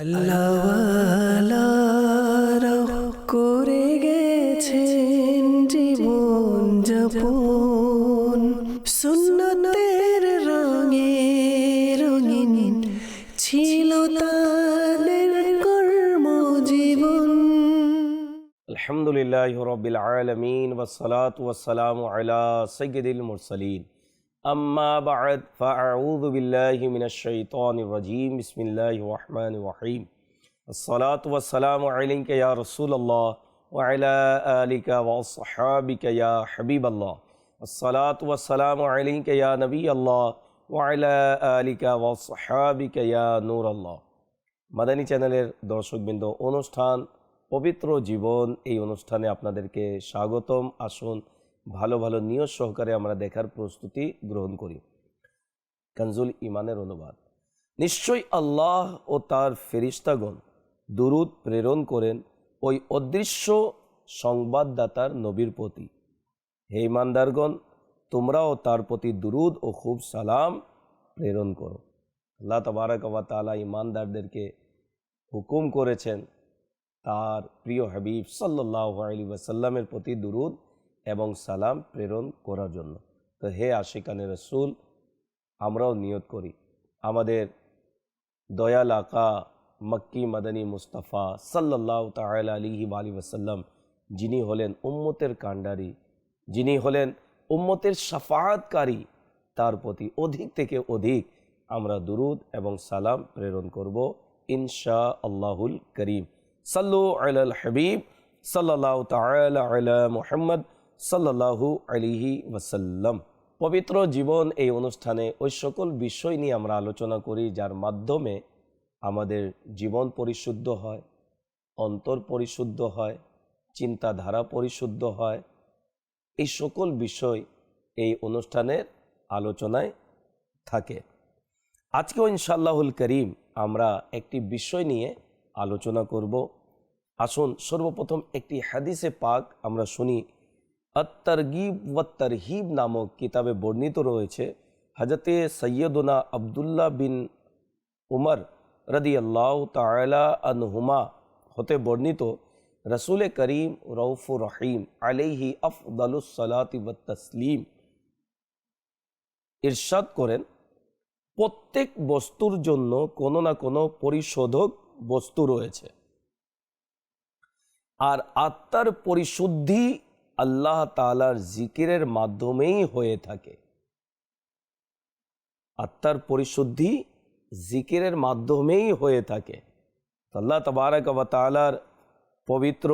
আল্লাহ করে গেছে জীবন যাপন। সুন্নতের রঙে রঙিন ছিল তাদের কর্ম জীবন আলহামদুলিল্লাহ রবিল আলমিন ওসালাত ওয়াসালাম আলা সৈয়দুল মুরসালিন। أما بعد فأعوذ بالله من الشيطان الرجيم بسم الله الرحمن الرحيم الصلاة والسلام عليك يا رسول الله وعلى آلك وأصحابك يا حبيب الله الصلاة والسلام عليك يا نبي الله وعلى آلك وأصحابك يا نور الله মাদানী চ্যানেলের দর্শকবৃন্দ অনুষ্ঠান পবিত্র জীবন এই অনুষ্ঠানে আপনাদেরকে স্বাগতম আসুন ভালো ভালো নিয়ত সহকারে আমরা দেখার প্রস্তুতি গ্রহণ করি। কানজুল ইমানের অনুবাদ। নিশ্চয়ই আল্লাহ ও তার ফেরিস্তাগণ দুরুদ প্রেরণ করেন ওই অদৃশ্য সংবাদদাতার নবীর প্রতি। হে ইমানদারগণ তোমরাও তার প্রতি দুরুদ ও খুব সালাম প্রেরণ করো। আল্লাহ তবারক ওয়া তাআলা ইমানদারদেরকে হুকুম করেছেন, তার প্রিয় হাবিব সাল্লাহ আলী ওয়াসাল্লামের প্রতি দুরুদ এবং সালাম প্রেরণ করার জন্য। তো হে আশিকানের রসুল, আমরাও নিয়ত করি। আমাদের দয়াল আকা মক্কি মাদানী মুস্তাফা সাল্লাহ তাল আলিহি আলী ওয়াসাল্লাম, যিনি হলেন উম্মতের কাণ্ডারি, যিনি হলেন উম্মতের সাফায়াতকারী তার প্রতি অধিক থেকে অধিক আমরা দুরুদ এবং সালাম প্রেরণ করব ইনশা আল্লাহুল করিম। সাল্লু আল হাবিব সাল্লাহ তালা মুহাম্মদ সাল্লাহু আলিহি ওয়াসাল্লাম। পবিত্র জীবন এই অনুষ্ঠানে ওই সকল বিষয় নিয়ে আমরা আলোচনা করি, যার মাধ্যমে আমাদের জীবন পরিশুদ্ধ হয়, অন্তর পরিশুদ্ধ হয়, চিন্তাধারা পরিশুদ্ধ হয়। এই সকল বিষয় এই অনুষ্ঠানের আলোচনায় থাকে। আজকেও ইনশাল্লাহুল করিম আমরা একটি বিষয় নিয়ে আলোচনা করব। আসুন সর্বপ্রথম একটি হাদিসে পাক আমরা শুনি। আত্তারগিব ওয়া তারহিব নামক কিতাবে বর্ণিত রয়েছে হজরতে সৈয়দনা আবদুল্লাহ বিন উমর রদি আল্লাহ তালা আনহুমা হতে বর্ণিত, রসুল করিম রৌফুর রহিম আলাইহি আফদালুসালাতি তসলিম। ইরশাদ করেন, প্রত্যেক বস্তুর জন্য কোনো না কোনো পরিশোধক বস্তু রয়েছে। আর আত্মার পরিশুদ্ধি আল্লাহ তালার জিকিরের মাধ্যমেই হয়ে থাকে। আত্মার পরিশুদ্ধি জিকিরের মাধ্যমেই হয়ে থাকে। আল্লাহ তবারক বা তালার পবিত্র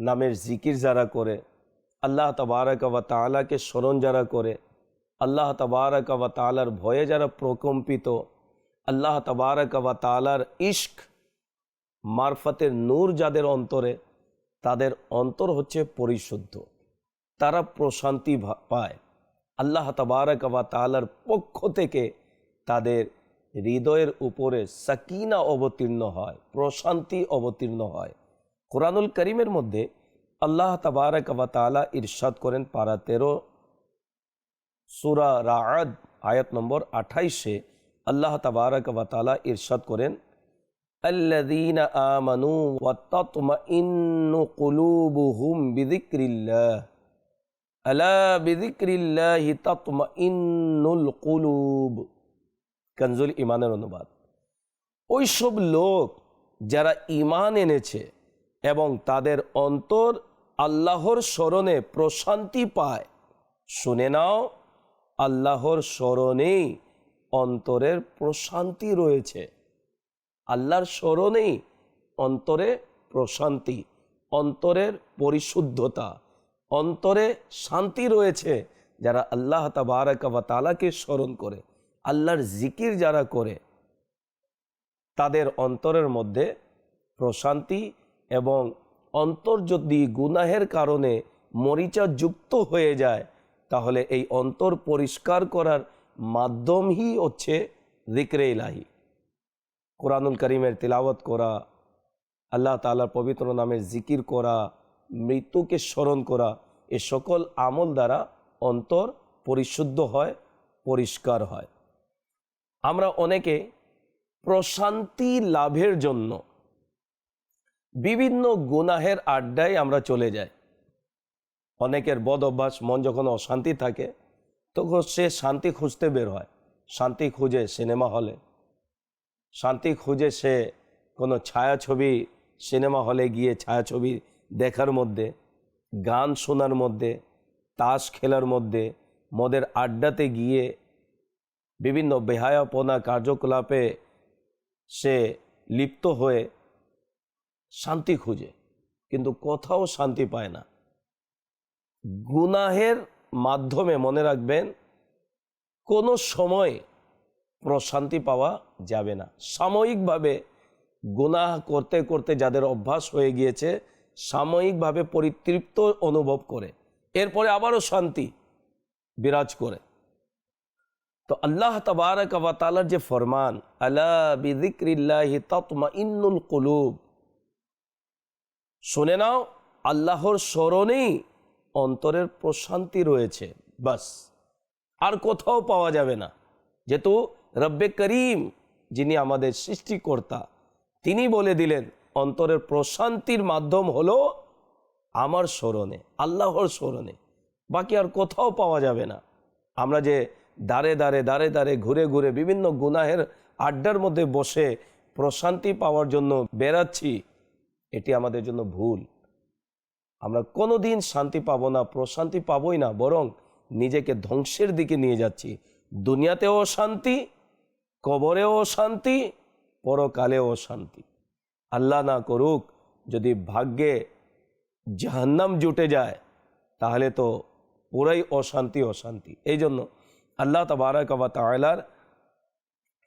নামের জিকির যারা করে, আল্লাহ তবারক বা তালাকে স্মরণ যারা করে, আল্লাহ তবারক বা তালার ভয়ে যারা প্রকম্পিত, আল্লাহ তবারক বা তালার ইশক মারফতের নূর যাদের অন্তরে তাদের অন্তর হচ্ছে পরিশুদ্ধ। তারা প্রশান্তি পায়। আল্লাহ তবারক বা তালার পক্ষ থেকে তাদের হৃদয়ের উপরে সাকিনা অবতীর্ণ হয়, প্রশান্তি অবতীর্ণ হয়। কোরআনুল করিমের মধ্যে আল্লাহ তবারক বা তালা ইরশাদ করেন পারা তেরো সুরা রাআদ, আয়াত নম্বর আঠাইশে। আল্লাহ তবারক বা তালা ইরশাদ করেন الذين آمنوا وتطمئن قلوبهم بذكر الله ألا بذكر الله تطمئن القلوب কনজুল ইমানের অনুবাদ ওই সব লোক যারা ইমান এনেছে এবং তাদের অন্তর আল্লাহর স্মরণে প্রশান্তি পায় শুনে নাও আল্লাহর স্মরণেই অন্তরের প্রশান্তি রয়েছে আল্লাহর স্মরণেই অন্তরে প্রশান্তি, অন্তরের পরিশুদ্ধতা, অন্তরে শান্তি রয়েছে যারা আল্লাহ তাবারাক বা তালাকে স্মরণ করে, আল্লাহর জিকির যারা করে, তাদের অন্তরের মধ্যে প্রশান্তি এবং অন্তর যদি গুনাহের কারণে মরিচা যুক্ত হয়ে যায়, তাহলে এই অন্তর পরিষ্কার করার মাধ্যমই হচ্ছে জিক্রে ইলাহি। কোরআনুল করিমের তিলাওয়াত করা, আল্লাহ তালার পবিত্র নামের জিকির করা, মৃত্যুকে স্মরণ করা, এ সকল আমল দ্বারা অন্তর পরিশুদ্ধ হয়, পরিষ্কার হয়। আমরা অনেকে প্রশান্তি লাভের জন্য বিভিন্ন গুনাহের আড্ডায় আমরা চলে যাই। অনেকের বদ অভ্যাস, মন যখন অশান্তি থাকে, তখন সে শান্তি খুঁজতে বের হয়। শান্তি খুঁজে সিনেমা হলে। শান্তি খুঁজে সে কোনো ছায়াছবি সিনেমা হলে গিয়ে ছায়াছবি দেখার মধ্যে, গান শোনার মধ্যে, তাস খেলার মধ্যে, মদের আড্ডাতে গিয়ে বিভিন্ন বেহায়াপনা কার্যকলাপে সে লিপ্ত হয়ে শান্তি খুঁজে, কিন্তু কোথাও শান্তি পায় না। গুনাহের মাধ্যমে মনে রাখবেন, কোনো সময় প্রশান্তি পাওয়া যাবে না। সাময়িকভাবে গুনাহ করতে করতে যাদের অভ্যাস হয়ে গিয়েছে, সাময়িকভাবে পরিতৃপ্ত অনুভব করে। এরপরে আবারও শান্তি বিরাজ করে। তো আল্লাহ তবারক ওয়া তাআলার যে ফরমান, আলা বিযিকরিল্লাহি তাতমাইন্নুল কুলুব। শুনে নাও, আল্লাহর স্মরণেই অন্তরের প্রশান্তি রয়েছে, বাস। আর কোথাও পাওয়া যাবে না। যেহেতু রব্বে করিম, যিনি আমাদের সৃষ্টিকর্তা, তিনি বলে দিলেন, অন্তরের প্রশান্তির মাধ্যম হলো আমার স্মরণে, আল্লাহর স্মরণে। বাকি আর কোথাও পাওয়া যাবে না। আমরা যে দাঁড়ে দাঁড়ে দাঁড়ে দাঁড়ে ঘুরে ঘুরে বিভিন্ন গুনাহের আড্ডার মধ্যে বসে প্রশান্তি পাওয়ার জন্য বেরাচ্ছি এটি আমাদের জন্য ভুল। আমরা কোনো দিন শান্তি পাবো না, প্রশান্তি পাবোই না, বরং নিজেকে ধ্বংসের দিকে নিয়ে যাচ্ছি। দুনিয়াতেও শান্তি কবরেও শান্তি, পরকালেও শান্তি। আল্লাহ না করুক, যদি ভাগ্যে জাহান্নাম জুটে যায়, তাহলে তো পুরাই অশান্তি অশান্তি। এই জন্য আল্লাহ তবারক বা তালার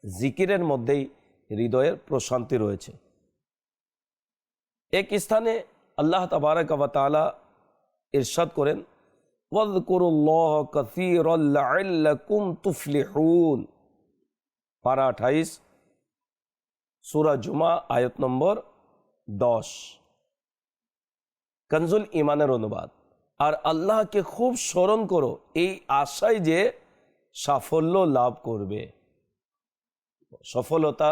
জিকিরের মধ্যেই হৃদয়ের প্রশান্তি রয়েছে। এক স্থানে আল্লাহ তবারক বা তালা ইরশাদ করেন ওয়াজকুরুল্লাহ কাসীরাল্লাকুম তুফলিহুন। পারা আঠাইশ সুরা জুমা, আয়ত নম্বর দশ। কনজুল ইমানের অনুবাদ। আর আল্লাহকে খুব স্মরণ করো, এই আশায় যে সাফল্য লাভ করবে। সফলতা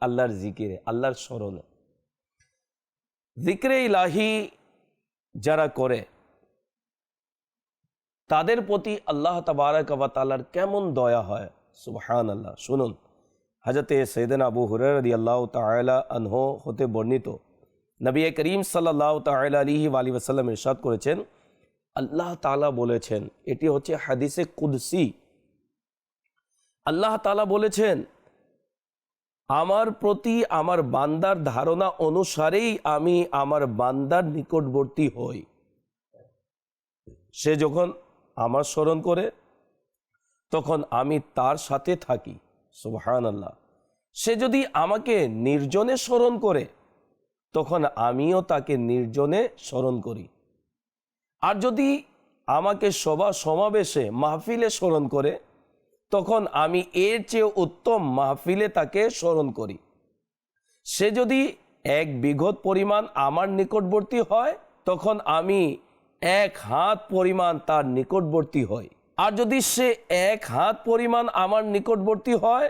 আল্লাহর জিকিরে, আল্লাহর স্মরণে। জিক্রে ইলাহি যারা করে, তাদের প্রতি আল্লাহ তালার কেমন দয়া হয়? সুবহান আল্লাহ শুনুন। হাজরতে সৈদিন আবু হুরদি আল্লাহ তালা আনহ হতে বর্ণিত। নবী করিম সাল্লাহ তাল আলিহি আলী ওসাল্লাম ইরশাদ করেছেন, আল্লাহ তালা বলেছেন, এটি হচ্ছে হাদিসে কুদসি। আল্লাহ তালা বলেছেন, আমার প্রতি আমার বান্দার ধারণা অনুসারেই আমি আমার বান্দার নিকটবর্তী হই। সে যখন আমার স্মরণ করে, তখন আমি তার সাথে থাকি। সুবহান আল্লাহ সে যদি আমাকে নির্জনে স্মরণ করে, তখন আমিও তাকে নির্জনে স্মরণ করি। আর যদি আমাকে সভা সমাবেশে মাহফিলে স্মরণ করে, তখন আমি এর চেয়ে উত্তম মাহফিলে তাকে স্মরণ করি। সে যদি এক বিঘত পরিমাণ আমার নিকটবর্তী হয়, তখন আমি এক হাত পরিমাণ তার নিকটবর্তী হই। আর যদি সে এক হাত পরিমাণ আমার নিকটবর্তী হয়,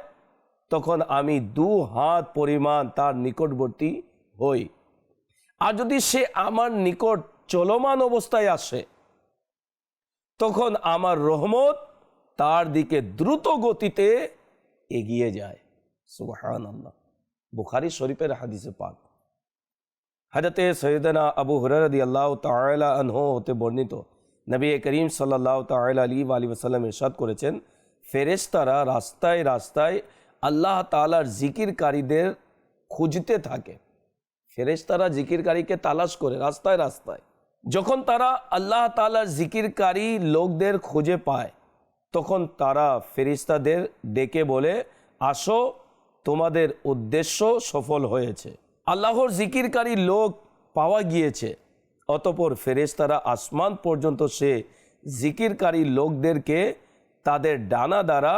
তখন আমি দু হাত পরিমাণ তার নিকটবর্তী হই। আর যদি সে আমার নিকট চলমান অবস্থায় আসে, তখন আমার রহমত তার দিকে দ্রুত গতিতে এগিয়ে যায়। সুবহান আল্লাহ বুখারি শরীফের হাদিসে পাক। হাজরতে সৈয়দনা আবু হরদি আল্লাহ তালা হতে বর্ণিত নবী করিম সাল্লাহ তাল আলী ওসাল্লাম ইরশাদ করেছেন, ফেরেশতারা রাস্তায় রাস্তায় আল্লাহ তালার জিকিরকারীদের খুঁজতে থাকে। ফেরেশতারা জিকিরকারীকে তালাশ করে রাস্তায় রাস্তায়। যখন তারা আল্লাহ তালার জিকিরকারী লোকদের খুঁজে পায়, তখন তারা ফেরিস্তাদের ডেকে বলে, আসো, তোমাদের উদ্দেশ্য সফল হয়েছে। আল্লাহর জিকিরকারী লোক পাওয়া গিয়েছে। অতপর ফেরেশতারা আসমান পর্যন্ত সে জিকিরকারী লোকদেরকে তাদের ডানা দ্বারা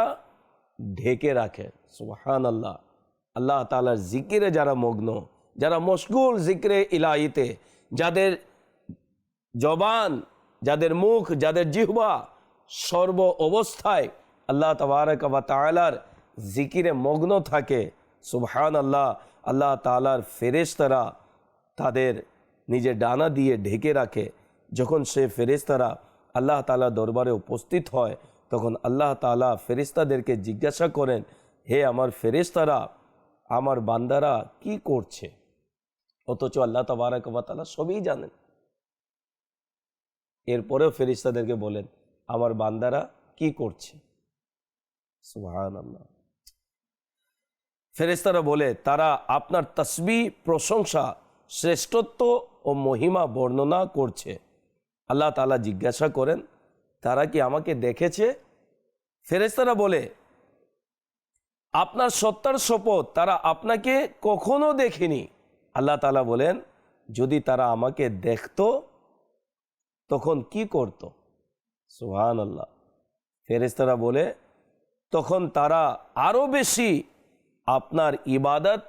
ঢেকে রাখে। সুহান আল্লাহ আল্লাহ তালার জিকিরে যারা মগ্ন, যারা মশগুল জিকিরে ইলাহিতে, যাদের জবান, যাদের মুখ, যাদের জিহ্বা সর্ব অবস্থায় আল্লাহ তবারক বা তালার জিকিরে মগ্ন থাকে। সুবহান আল্লাহ আল্লাহ তালার ফেরেশতারা তাদের নিজের ডানা দিয়ে ঢেকে রাখে। যখন সে ফেরেশতারা আল্লাহ তালা দরবারে উপস্থিত হয়, তখন আল্লাহ তালা ফেরিস্তাদেরকে জিজ্ঞাসা করেন, হে আমার ফেরেশতারা, আমার বান্দারা কি করছে? অথচ আল্লাহ তাবারাকালা সবই জানেন। এরপরেও ফেরিস্তাদেরকে বলেন, আমার বান্দারা কি করছে? সুহান ফেরেস্তারা বলে, তারা আপনার তসবি প্রশংসা, শ্রেষ্ঠত্ব ও মহিমা বর্ণনা করছে। আল্লাহ তালা জিজ্ঞাসা করেন, তারা কি আমাকে দেখেছে? ফেরেস্তারা বলে, আপনার সত্তার শপথ তারা আপনাকে কখনো দেখেনি। আল্লাহ তালা বলেন, যদি তারা আমাকে দেখতো, তখন কি করত? সুহান আল্লাহ ফেরেস্তারা বলে, তখন তারা আরও বেশি আপনার ইবাদত,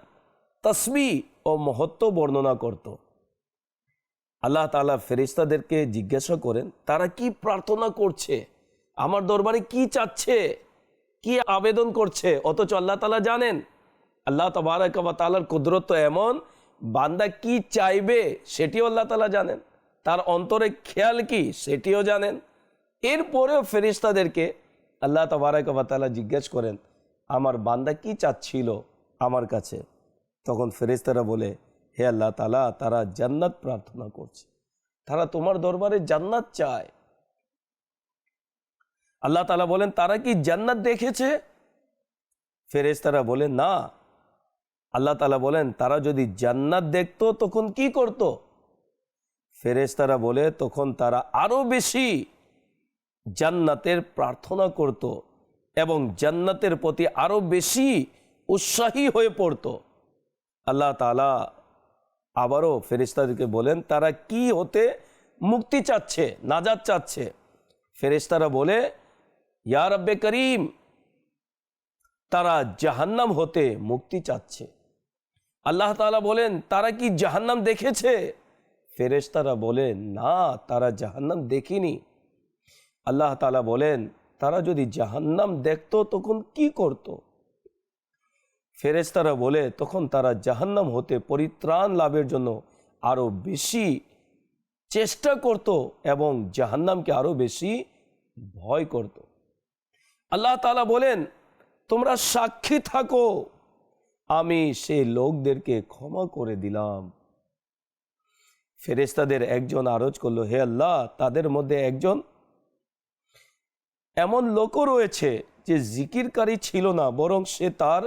তসবি ও মহত্ব বর্ণনা করত। আল্লাহ তালা ফেরিস্তাদেরকে জিজ্ঞাসা করেন, তারা কি প্রার্থনা করছে? আমার দরবারে কি চাচ্ছে? কি আবেদন করছে? অথচ আল্লাহ তালা জানেন, আল্লাহ তবারক তালার কুদরত এমন, বান্দা কি চাইবে সেটিও আল্লাহ তালা জানেন। তার অন্তরে খেয়াল কি সেটিও জানেন। এরপরেও ফেরিস্তাদেরকে আল্লাহ তবারক তালা জিজ্ঞেস করেন, আমার বান্দা কি চাচ্ছিল আমার কাছে? তখন ফেরিস্তারা বলে হে আল্লাহ তালা তারা জান্নাত প্রার্থনা করছে। তারা তোমার দরবারে জান্নাত চায়। আল্লাহ তালা বলেন, তারা কি জান্নাত দেখেছে? ফেরেস্তারা বলে না। আল্লাহ তালা বলেন, তারা যদি জান্নাত দেখতো, তখন কি করত? ফেরেস্তারা বলে, তখন তারা আরও বেশি জান্নাতের প্রার্থনা করত এবং জান্নাতের প্রতি আরও বেশি উৎসাহী হয়ে পড়তো। আল্লাহ তালা আবারও ফেরিস্তাদেরকে বলেন, তারা কি হতে মুক্তি চাচ্ছে নাজাদ চাচ্ছে? ফেরিস্তারা বলে, ইয়া রব্বে করিম, তারা জাহান্নাম হতে মুক্তি চাচ্ছে। আল্লাহ তালা বলেন, তারা কি জাহান্নাম দেখেছে? ফেরেশতারা বলেন, না, তারা জাহান্নাম দেখিনি। আল্লাহ তালা বলেন, তারা যদি জাহান্নাম দেখতো, তখন কি করত? ফেরেশতারা বলে, তখন তারা জাহান্নাম হতে পরিত্রাণ লাভের জন্য আরও বেশি চেষ্টা করত এবং জাহান্নামকে আরও বেশি ভয় করত। আল্লাহ তালা বলেন, তোমরা সাক্ষী থাকো, আমি সেই লোকদেরকে ক্ষমা করে দিলাম। ফেরেস্তাদের একজন আরজ করল, হে আল্লাহ, তাদের মধ্যে একজন এমন লোকও রয়েছে যে জিকিরকারী ছিল না, বরং সে তার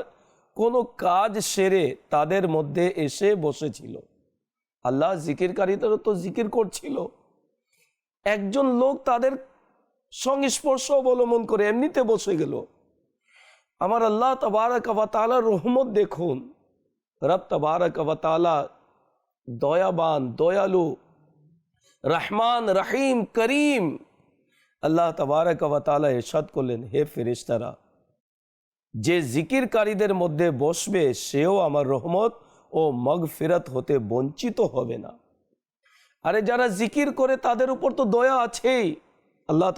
কোনো কাজ সেরে তাদের মধ্যে এসে বসেছিল। আল্লাহ জিকিরকারীদেরও তো জিকির করছিল। একজন লোক তাদের সংস্পর্শ অবলম্বন করে এমনিতে বসে গেল। আমার আল্লাহ তালা রহমত দেখুন। রব তালা দয়াবান, দয়ালু, রহমান, রাহিম, করিম। আল্লাহ তালা এরশাদ করলেন, হে ফেরিস্তারা যে জিকিরকারীদের মধ্যে বসবে, সেও আমার রহমত ও মগ ফেরত হতে বঞ্চিত হবে না। আরে যারা জিকির করে, তাদের উপর তো দয়া আছেই। আল্লাহ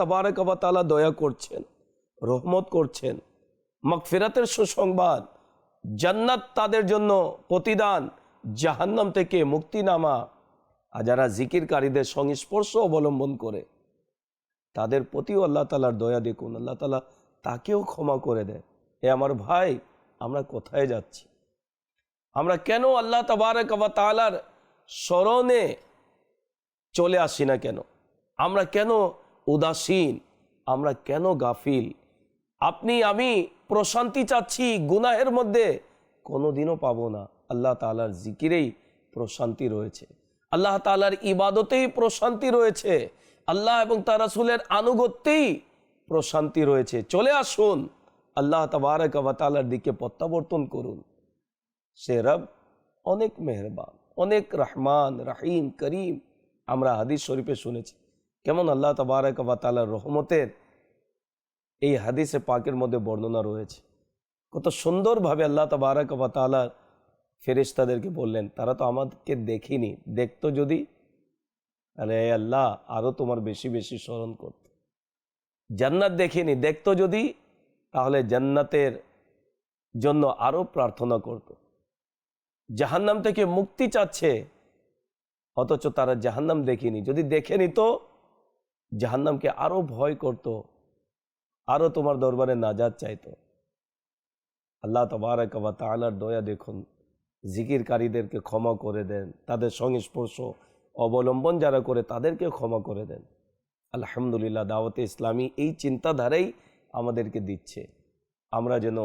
তালা দয়া করছেন, রহমত করছেন। মগফিরাতের সুসংবাদ, জান্নাত তাদের জন্য প্রতিদান, জাহান্নাম থেকে মুক্তিনামা। আর যারা জিকিরকারীদের সংস্পর্শ অবলম্বন করে, তাদের প্রতিও আল্লাহ তালার দয়া দেখুন। আল্লাহ তালা তাকেও ক্ষমা করে দেয় এ আমার ভাই, আমরা কোথায় যাচ্ছি? আমরা কেন আল্লাহ তবারক তালার স্মরণে চলে আসি না কেন? আমরা কেন উদাসীন? আমরা কেন গাফিল? আপনি, আমি প্রশান্তি চাচ্ছি, গুনাহের মধ্যে কোনোদিনও পাবো না। আল্লাহ তালার জিকিরেই প্রশান্তি রয়েছে। আল্লাহ তালার ইবাদতেই প্রশান্তি রয়েছে। আল্লাহ এবং তার রাসুলের আনুগত্যেই প্রশান্তি রয়েছে। চলে আসুন। আল্লাহ তবারক তালার দিকে প্রত্যাবর্তন করুন। সে রব অনেক মেহরবান, অনেক রহমান, রাহিম, করিম। আমরা হাদিস শরীফে শুনেছি। কেমন আল্লাহ তবারক তালার রহমতের এই হাদিসে পাকের মধ্যে বর্ণনা রয়েছে। কত সুন্দরভাবে আল্লাহ তবারক তালা ফেরিস্তাদেরকে বললেন, তারা তো আমাদেরকে দেখিনি। দেখতো যদি? তাহলে আল্লাহ আরও তোমার বেশি বেশি স্মরণ করত। জান্নাত দেখিনি, দেখতো যদি? তাহলে জান্নাতের জন্য আরও প্রার্থনা করত জাহান্নাম থেকে মুক্তি চাচ্ছে, অথচ তারা জাহান্নাম দেখেনি। যদি দেখে নিত জাহান্নামকে আরও ভয় করত, আরও তোমার দরবারে নাজাদ চাইতো। আল্লাহ তবারক বা তালার দয়া দেখুন, জিকিরকারীদেরকে ক্ষমা করে দেন, তাদের সংস্পর্শ অবলম্বন যারা করে তাদেরকে ক্ষমা করে দেন। আলহামদুলিল্লাহ, দাওয়াতে ইসলামী এই চিন্তাধারাই আমাদেরকে দিচ্ছে। আমরা যেন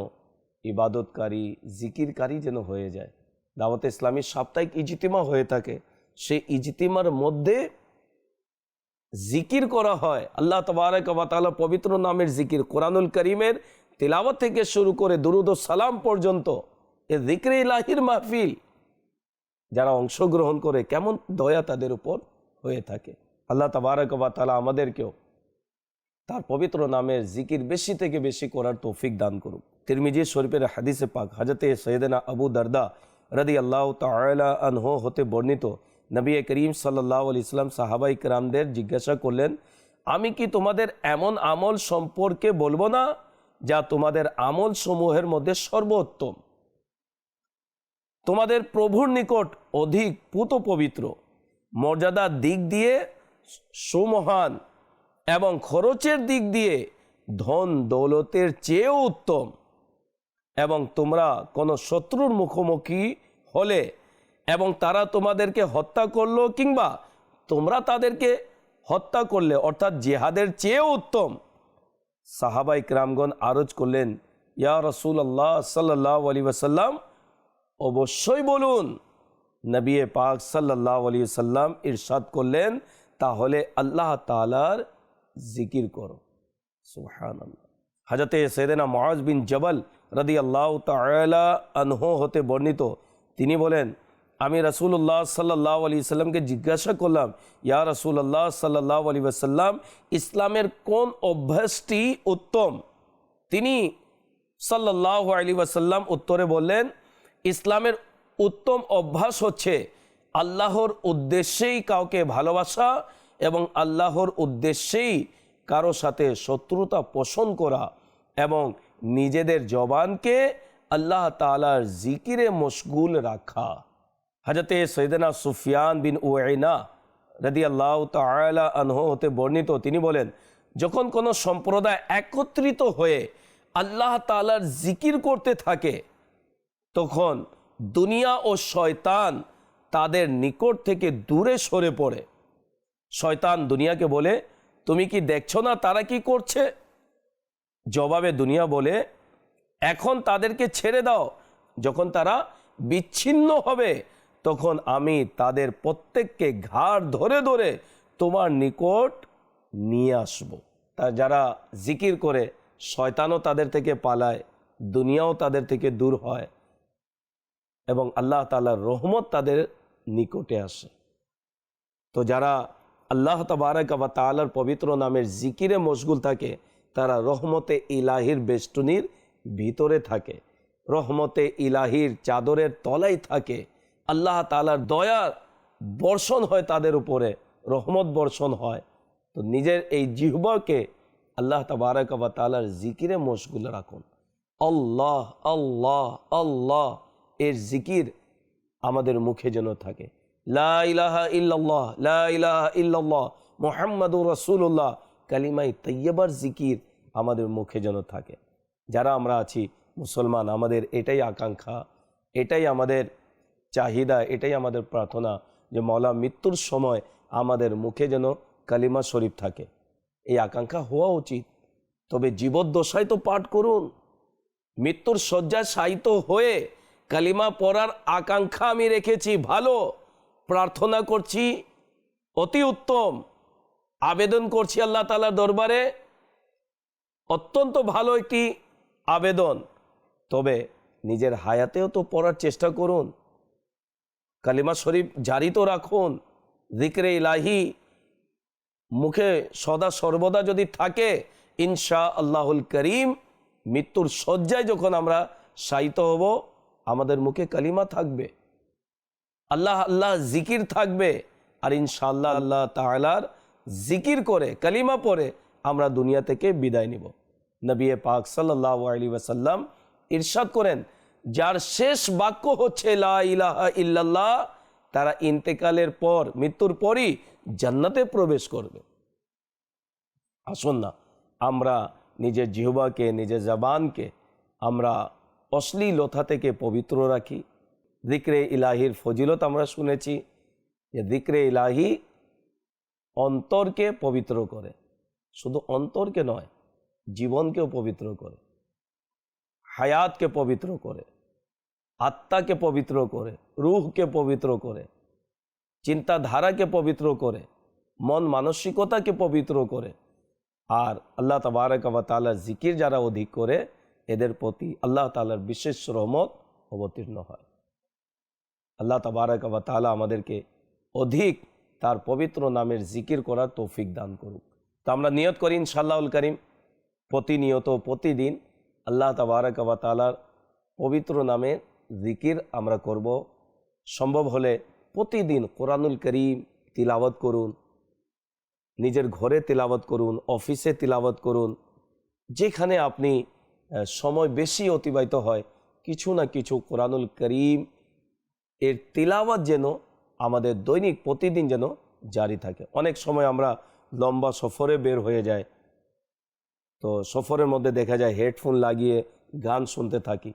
ইবাদতকারী, জিকিরকারী যেন হয়ে যায় দাওয়াতে ইসলামী সাপ্তাহিক ইজতিমা হয়ে থাকে। সেই ইজতিমার মধ্যে জিকির করা হয়। আল্লাহ তবারক বা পবিত্র নামের জিকির কোরআনুল করিমের তিলাওয়াত থেকে শুরু করে দুরুদ সালাম পর্যন্ত এ জিক্রে ইলাহির মাহফিল যারা অংশগ্রহণ করে কেমন দয়া তাদের উপর হয়ে থাকে। আল্লাহ তবারক বা আমাদেরকেও তার পবিত্র নামের জিকির বেশি থেকে বেশি করার তৌফিক দান করুক। তিরমিজি শরীফের হাদিসে পাক হাজতে সৈয়দনা আবু দারদা রদি আল্লাহ তালা হতে বর্ণিত, নবী করিম সাল্লাহ আলি ইসলাম সাহাবাই কেরামদের জিজ্ঞাসা করলেন, আমি কি তোমাদের এমন আমল সম্পর্কে বলব না যা তোমাদের আমল সমূহের মধ্যে সর্বোত্তম? তোমাদের প্রভুর নিকট অধিক পুত পবিত্র মর্যাদার দিক দিয়ে সুমহান এবং খরচের দিক দিয়ে ধন দৌলতের চেয়েও উত্তম। এবং তোমরা কোনো শত্রুর মুখোমুখি হলে এবং তারা তোমাদেরকে হত্যা করল কিংবা তোমরা তাদেরকে হত্যা করলে, অর্থাৎ জেহাদের চেয়েও উত্তম। সাহাবাই ক্রামগণ আরজ করলেন, ইয়া রসুল আল্লাহ সাল্লাহ আলী অবশ্যই বলুন। নবী পাক সাল্লাহ আলী সাল্লাম ইরশাদ করলেন, তাহলে আল্লাহ তালার জিকির করো। সুহান হাজতে সৈদেনা মহাজ বিন জবল রদি আল্লাহ আনহো হতে বর্ণিত, তিনি বলেন, আমি রসুল্লাহ সাল্লাহ আলী সাল্লামকে জিজ্ঞাসা করলাম, ইয়া রসুল্লাহ সাল্লাহ আলী সাল্লাম ইসলামের কোন অভ্যাসটি উত্তম? তিনি সাল্লাহ আলী ওয়াসাল্লাম উত্তরে বললেন, ইসলামের উত্তম অভ্যাস হচ্ছে আল্লাহর উদ্দেশ্যেই কাউকে ভালোবাসা এবং আল্লাহর উদ্দেশ্যেই কারও সাথে শত্রুতা পোষণ করা এবং নিজেদের জবানকে আল্লাহ তালার জিকিরে মশগুল রাখা। হাজতে সৈদনা সুফিয়ান বিন উয়না রদি আল্লাহ তালা আনহ হতে বর্ণিত, তিনি বলেন, যখন কোনো সম্প্রদায় একত্রিত হয়ে আল্লাহ তালার জিকির করতে থাকে, তখন দুনিয়া ও শয়তান তাদের নিকট থেকে দূরে সরে পড়ে। শয়তান দুনিয়াকে বলে, তুমি কি দেখছ না তারা কি করছে? জবাবে দুনিয়া বলে, এখন তাদেরকে ছেড়ে দাও। যখন তারা বিচ্ছিন্ন হবে, তখন আমি তাদের প্রত্যেককে ঘাড় ধরে ধরে তোমার নিকট নিয়ে আসব। তা যারা জিকির করে, শয়তানও তাদের থেকে পালায়, দুনিয়াও তাদের থেকে দূর হয় এবং আল্লাহ তালার রহমত তাদের নিকটে আসে। তো যারা আল্লাহ তবারক বা তালার পবিত্র নামের জিকিরে মশগুল থাকে, তারা রহমতে ইলাহির বেষ্টনীর ভিতরে থাকে। রহমতে ইলাহির চাদরের তলাই থাকে। আল্লাহ তালার দয়া বর্ষণ হয় তাদের উপরে, রহমত বর্ষণ হয়। তো নিজের এই জিহ্বাকে আল্লাহ তবারক বা তালার জিকিরে মশগুল রাখুন। আল্লাহ আল্লাহ আল্লাহ, এর জিকির আমাদের মুখে যেন থাকে। লা ইলাহা লা ইলাহা মোহাম্মদুর রসুল্লাহ কালিমাই তৈয়বার জিকির আমাদের মুখে যেন থাকে। যারা আমরা আছি মুসলমান, আমাদের এটাই আকাঙ্ক্ষা, এটাই আমাদের চাহিদা, এটাই আমাদের প্রার্থনা যে মৌলা মৃত্যুর সময় আমাদের মুখে যেন কালিমা শরীফ থাকে। এই আকাঙ্ক্ষা হওয়া উচিত। তবে জীবদ্দশায় তো পাঠ করুন। মৃত্যুর শয্যায় শায়িত হয়ে কালিমা পড়ার আকাঙ্ক্ষা আমি রেখেছি, ভালো। প্রার্থনা করছি, অতি উত্তম। আবেদন করছি আল্লাহ তালার দরবারে। অত্যন্ত ভালো একটি আবেদন। তবে নিজের হায়াতেও তো পড়ার চেষ্টা করুন। কালিমা শরীফ জারি তো রাখুন। জিক্রে ইলাহি মুখে সদা সর্বদা যদি থাকে, ইনশা আল্লাহুল করিম মৃত্যুর শয্যায় যখন আমরা শায়িত হব, আমাদের মুখে কালিমা থাকবে। আল্লাহ আল্লাহ জিকির থাকবে আর ইনশাআল্লাহ আল্লাহ তালার জিকির করে, কালিমা পরে আমরা দুনিয়া থেকে বিদায় নিব। নবী পাক সাল্লাহ আলী ওয়াসাল্লাম ইরশাদ করেন, যার শেষ বাক্য হচ্ছে ইল্লাল্লাহ, তারা ইন্তেকালের পর, মৃত্যুর পরই জান্নাতে প্রবেশ করবে। আসুন না, আমরা নিজের জিহবাকে, নিজের জবানকে আমরা অশ্লীলতা থেকে পবিত্র রাখি। দিক্রে ইলাহির ফজিলত আমরা শুনেছি যে দিক্রে ইলাহি অন্তরকে পবিত্র করে। শুধু অন্তরকে নয়, জীবনকেও পবিত্র করে, হায়াতকে পবিত্র করে, আত্মাকে পবিত্র করে, রুহকে পবিত্র করে, চিন্তাধারাকে পবিত্র করে, মন মানসিকতাকে পবিত্র করে। আর আল্লাহ তবারক বা তালার জিকির যারা অধিক করে, এদের প্রতি আল্লাহ তালার বিশেষ রহমত অবতীর্ণ হয়। আল্লাহ তবারক বা তালা আমাদেরকে অধিক তার পবিত্র নামের জিকির করার তৌফিক দান করুক। তো আমরা নিয়ত করি ইনশাল্লাহুল করিম, প্রতিনিয়ত প্রতিদিন আল্লাহ তবারক বা তালার পবিত্র নামের জিকির আমরা করব। সম্ভব হলে প্রতিদিন কোরআনুল করিম তিলাবত করুন, নিজের ঘরে তিলাবত করুন, অফিসে তিলাবত করুন, যেখানে আপনি সময় বেশি অতিবাহিত হয়, কিছু না কিছু কোরআনুল করিম এর তিলাওয়াত যেন আমাদের দৈনিক প্রতিদিন যেন জারি থাকে। অনেক সময় আমরা লম্বা সফরে বের হয়ে যায় তো সফরের মধ্যে দেখা যায় হেডফোন লাগিয়ে গান শুনতে থাকি।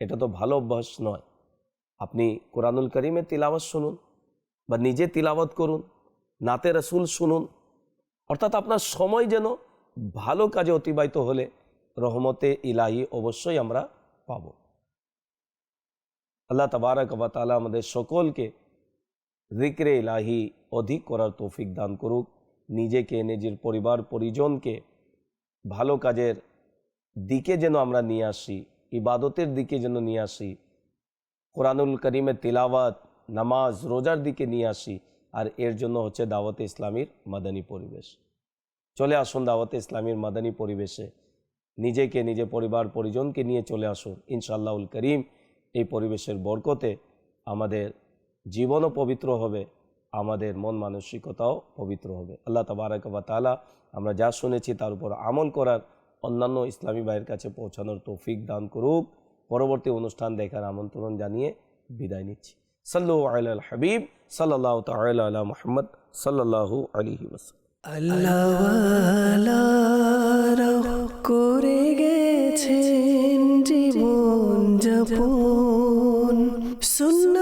এটা তো ভালো অভ্যাস নয়। আপনি কোরআনুল করিমের তিলাওয়াত শুনুন বা নিজে তিলাওয়াত করুন, নাতে রসুল শুনুন, অর্থাৎ আপনার সময় যেন ভালো কাজে অতিবাহিত হলে রহমতে ইলাহি অবশ্যই আমরা পাব। আল্লাহ তবারক বা তালা আমাদের সকলকে জিক্রে ইলাহি অধিক করার তৌফিক দান করুক। নিজেকে, নিজের পরিবার, পরিজনকে ভালো কাজের দিকে যেন আমরা নিয়ে আসি, ইবাদতের দিকে যেন নিয়ে আসি, কোরআনুল করিমের তিলাওয়াত, নামাজ, রোজার দিকে নিয়ে আসি, আর এর জন্য হচ্ছে দাওয়াতে ইসলামীর মাদানী পরিবেশ। চলে আসুন দাওয়াতে ইসলামীর মাদানী পরিবেশে। নিজেকে নিজে পরিবার, পরিজনকে নিয়ে চলে আসুন। ইনশাআল্লাহুল করিম। এই পরিবেশের বরকতে আমাদের জীবনও পবিত্র হবে, আমাদের মন মানসিকতাও পবিত্র হবে। আল্লাহ তবারক বা তালা আমরা যা শুনেছি তার উপর আমল করার অন্যান্য ইসলামী ভাইয়ের কাছে পৌঁছানোর তৌফিক দান করুক। পরবর্তী অনুষ্ঠান দেখার আমন্ত্রণ জানিয়ে বিদায় নিচ্ছি। সাল্লু আল হাবিব সাল্লাহ তাল আলা মোহাম্মদ সাল্লাহু ওসাল্লাম আল্লাহ করে গেছে sunna.